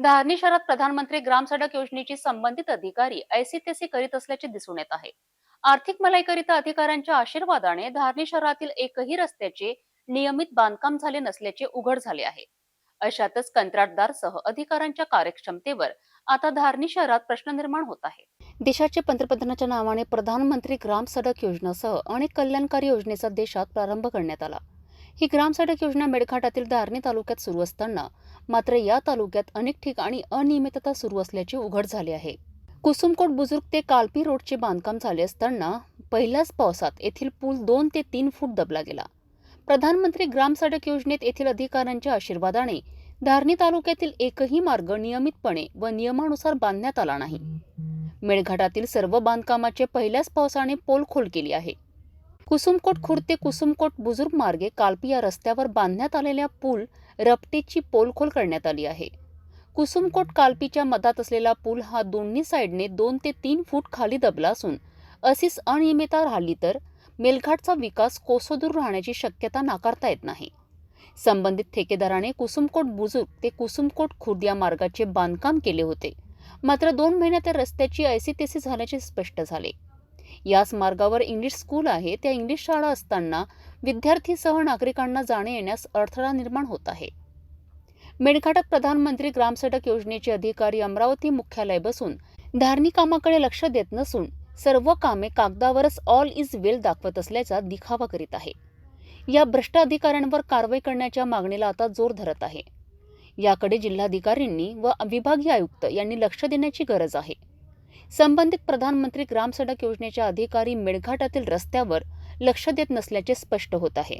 धारणी शहरात प्रधानमंत्री ग्राम सडक योजनेची संबंधित अधिकारी ऐसीतेसी करीत असल्याचे दिसून येत आहे. आर्थिक मलाईकरिता अधिकाऱ्यांच्या आशीर्वादाने धारणी शहरातील एकही रस्त्याचे नियमित बांधकाम झाले नसल्याचे उघड झाले आहे. अशातच कंत्राटदार अधिकाऱ्यांच्या कार्यक्षमतेवर आता धारणी शहरात प्रश्न निर्माण होत आहे. देशाचे पंतप्रधानाच्या नावाने प्रधानमंत्री ग्राम सडक योजनासह अनेक कल्याणकारी योजनेचा देशात प्रारंभ करण्यात आला. ही ग्राम सडक योजना मेळघाटातील धारणी तालुक्यात सुरू असताना मात्र या तालुक्यात अनेक ठिकाणी अनियमितता सुरू असल्याचे उघड झाले आहे. कुसुमकोट बुजुर्ग ते कालपी रोडचे बांधकाम झाले असताना पहिल्याच पावसात येथील पूल दोन ते तीन फूट दबला गेला. प्रधानमंत्री ग्राम सडक योजनेत येथील अधिकाऱ्यांच्या आशीर्वादाने धारणी तालुक्यातील एकही मार्ग नियमितपणे व नियमानुसार बांधण्यात आला नाही. मेळघाटातील सर्व बांधकामाचे पहिल्याच पावसाने पोलखोल केली आहे. कुसुमकोट खुर्द ते कुसुमकोट बुजुर्ग मार्गे कालपी या रस्त्यावर बांधण्यात आलेल्या पूल रपटेची पोलखोल करण्यात आली आहे. कुसुमकोट कालपीच्या मधात असलेला पूल हा दोन्ही साईडने दोन ते तीन फूट खाली दबला असून अशीच अनियमितता राहिली तर मेलघाटचा विकास कोसोदूर राहण्याची शक्यता नाकारता येत नाही. संबंधित ठेकेदाराने कुसुमकोट बुजुर्ग ते कुसुमकोट खुर्द या मार्गाचे बांधकाम केले होते. मात्र दोन महिन्यात रस्त्याची ऐसी तेसी झाल्याचे स्पष्ट झाले. याच मार्गावर इंग्लिश स्कूल आहे. त्या इंग्लिश शाळा असताना विद्यार्थीसह नागरिकांना जाणे येण्यास अडथळा निर्माण होत आहे. मेळघाटात प्रधानमंत्री ग्रामसडक योजनेचे अधिकारी अमरावती मुख्यालय बसून धार्मिक कामाकडे लक्ष देत नसून सर्व कामे कागदावरच ऑल इज वेल दाखवत असल्याचा दिखावा करीत आहे. या भ्रष्ट अधिकाऱ्यांवर कारवाई करण्याच्या मागणीला आता जोर धरत आहे. याकडे जिल्हाधिकाऱ्यांनी व विभागीय आयुक्त यांनी लक्ष देण्याची गरज आहे. संबंधित प्रधानमंत्री ग्राम सडक योजनेच्या अधिकारी मेळघाटातील रस्त्यावर लक्ष देत नसल्याचे स्पष्ट होत आहे.